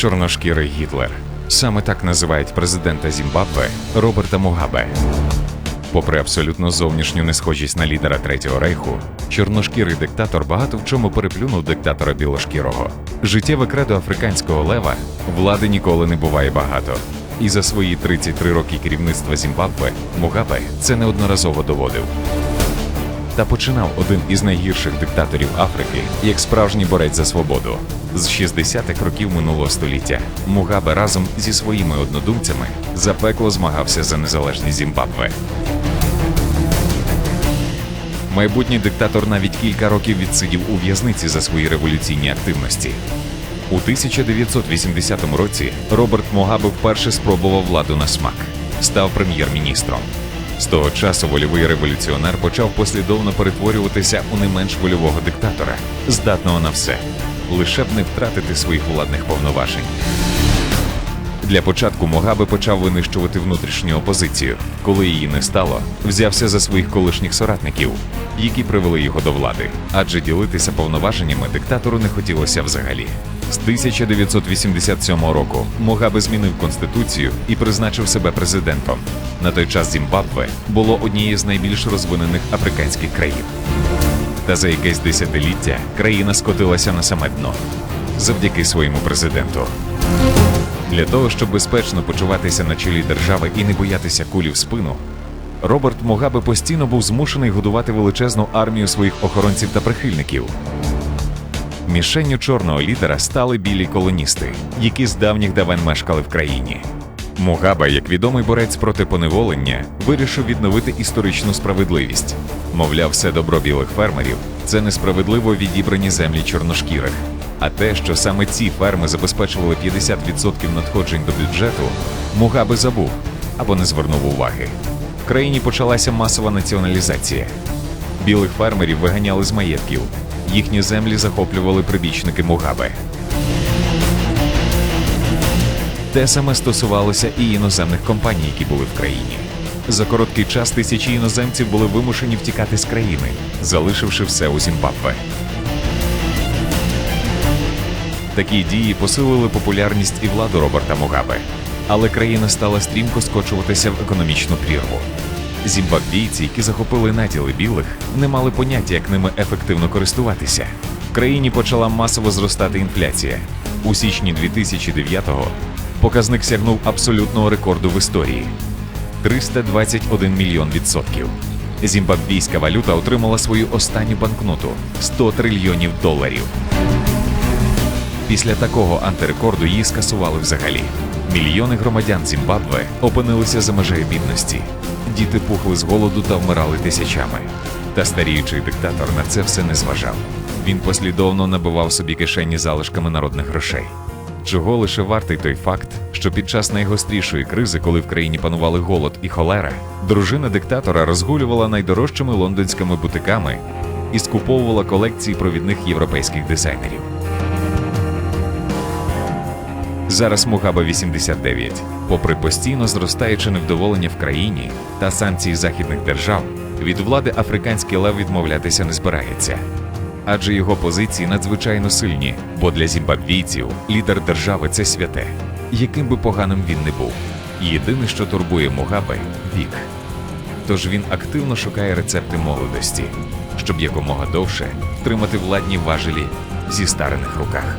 Чорношкірий Гітлер. Саме так називають президента Зімбабве Роберта Мугабе. Попри абсолютно зовнішню несхожість на лідера Третього рейху, чорношкірий диктатор багато в чому переплюнув диктатора білошкірого. Життєве кредо африканського лева влади ніколи не буває багато. І за свої 33 роки керівництва Зімбабве Мугабе це неодноразово доводив. Та починав один із найгірших диктаторів Африки як справжній борець за свободу. З 60-х років минулого століття Мугабе разом зі своїми однодумцями запекло змагався за незалежність Зімбабве. Майбутній диктатор навіть кілька років відсидів у в'язниці за свої революційні активності. У 1980 році Роберт Мугабе вперше спробував владу на смак, став прем'єр-міністром. З того часу вольовий революціонер почав послідовно перетворюватися у не менш вольового диктатора, здатного на все, лише б не втратити своїх владних повноважень. Для початку Могабе почав винищувати внутрішню опозицію. Коли її не стало, взявся за своїх колишніх соратників, які привели його до влади, адже ділитися повноваженнями диктатору не хотілося взагалі. З 1987 року Могабе змінив конституцію і призначив себе президентом. На той час Зімбабве було однією з найбільш розвинених африканських країн. Та за якесь десятиліття країна скотилася на саме дно завдяки своєму президенту. Для того, щоб безпечно почуватися на чолі держави і не боятися кулі в спину, Роберт Могабе постійно був змушений годувати величезну армію своїх охоронців та прихильників. Мішенню чорного лідера стали білі колоністи, які з давніх давен мешкали в країні. Мугаба, як відомий борець проти поневолення, вирішив відновити історичну справедливість. Мовляв, все добро білих фермерів це несправедливо відібрані землі чорношкірих. А те, що саме ці ферми забезпечували 50% надходжень до бюджету, Мугабе забув або не звернув уваги. В країні почалася масова націоналізація. Білих фермерів виганяли з маєтків, їхні землі захоплювали прибічники Мугабе. Те саме стосувалося і іноземних компаній, які були в країні. За короткий час тисячі іноземців були вимушені втікати з країни, залишивши все у Зімбабве. Такі дії посилили популярність і владу Роберта Мугабе, але країна стала стрімко скочуватися в економічну прірву. Зімбабвійці, які захопили наділи білих, не мали поняття, як ними ефективно користуватися. В країні почала масово зростати інфляція. У січні 2009-го показник сягнув абсолютного рекорду в історії 321 мільйон відсотків. Зімбабвійська валюта отримала свою останню банкноту 100 трильйонів доларів. Після такого антирекорду її скасували взагалі. Мільйони громадян Зімбабве опинилися за межею бідності. Діти пухли з голоду та вмирали тисячами. Та старіючий диктатор на це все не зважав. Він послідовно набивав собі кишені залишками народних грошей. Чого лише вартий той факт, що під час найгострішої кризи, коли в країні панували голод і холера, дружина диктатора розгулювала найдорожчими лондонськими бутиками і скуповувала колекції провідних європейських дизайнерів. Зараз Мугаба 89. Попри постійно зростаюче невдоволення в країні та санкції західних держав, від влади африканський лев відмовлятися не збирається. Адже його позиції надзвичайно сильні, бо для зімбабвійців лідер держави це святе, яким би поганим він не був. Єдине, що турбує Мугабе вік. Тож він активно шукає рецепти молодості, щоб якомога довше втримати владні важелі зі старених руках.